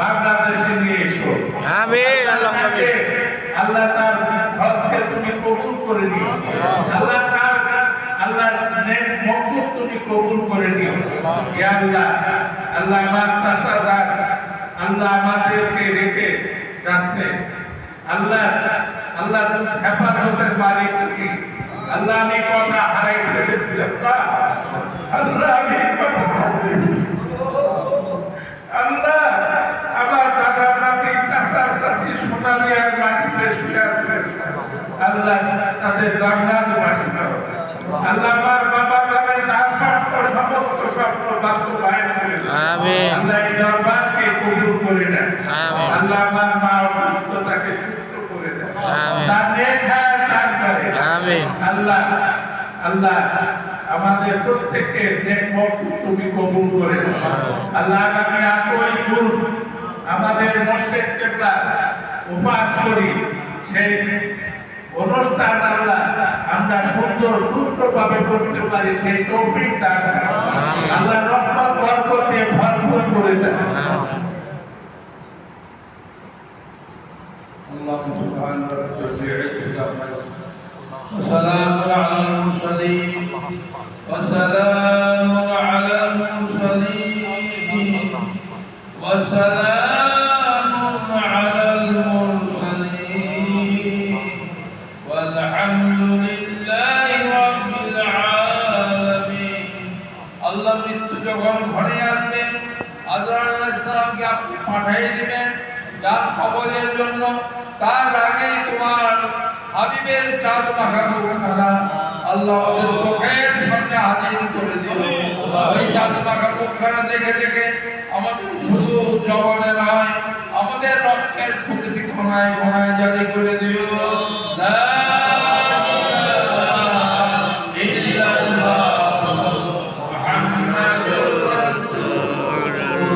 বাংলাদেশে নিয়ে এসো। আমিন, আল্লাহ আল্লাহ তার হজকে তুমি কবুল করে নিও। আল্লাহ তার আল্লাহ নেক মকসুদ তুমি কবুল করে নিও। ইয়া আল্লাহ আল্লাহ আমার চাচা যান আল্লাহ আমাদেরকে রেখে যাচ্ছে। আল্লাহ আল্লাহ হেফাজতের মালিক তুমি। আল্লাহ আমি কথা হারাই ফেলেছিলাম। আল্লাহ আমি কথা হারাই আল্লাহ আমার দাদা দাদি চাচা চাচি আর মাটিতে শুয়ে আছেন আল্লাহ তাদের জান্নাত বাসী করো আল্লাহ আমার বাবা জানে যা স্বপ্ন সমস্ত স্বপ্ন বাস্তবায়ন করে আমিন। আল্লাহ এই দরবারকে কবুল করে নেন আমিন। আল্লাহ আমার মা অসুস্থতাকে সুস্থ করে দেন আমিন। তার নেক দান করে আমিন। আল্লাহ আল্লাহ আমাদের প্রত্যেককে নেক মকসুদ তুমি কবুল করে আল্লাহ আগামী আটই জুন আমাদের মসজিদ কেবলা উপাসরি সেই অনুষ্ঠান আল্লাহ আমরা সুন্দর সুষ্ঠুভাবে করতে পারি সেই তৌফিক দান করো। আমিন। আল্লাহ রহমত বরকত দিয়ে ভরপুর করে দেন الله سبحانه وتعالى وسلام على المرسلين وسلام على المرسلين وسلام আল্লাহ মৃত্যু যখন ঘরে আসবেন আজরাইল ইসলামকে আপনি পাঠিয়ে দিবেন যার খবরের জন্য। তার আগেই তোমার হাবিবের চাঁদ মাখা মুখখানা আল্লাহ ওদের চোখের হাজির করে দিল ওই চাঁদ মাখা মুখখানা দেখে দেখে আমাদের শুধু জগনে নয়, আমাদের রক্তের প্রতিটি ঘনায় ঘনায় জারি করে দিও।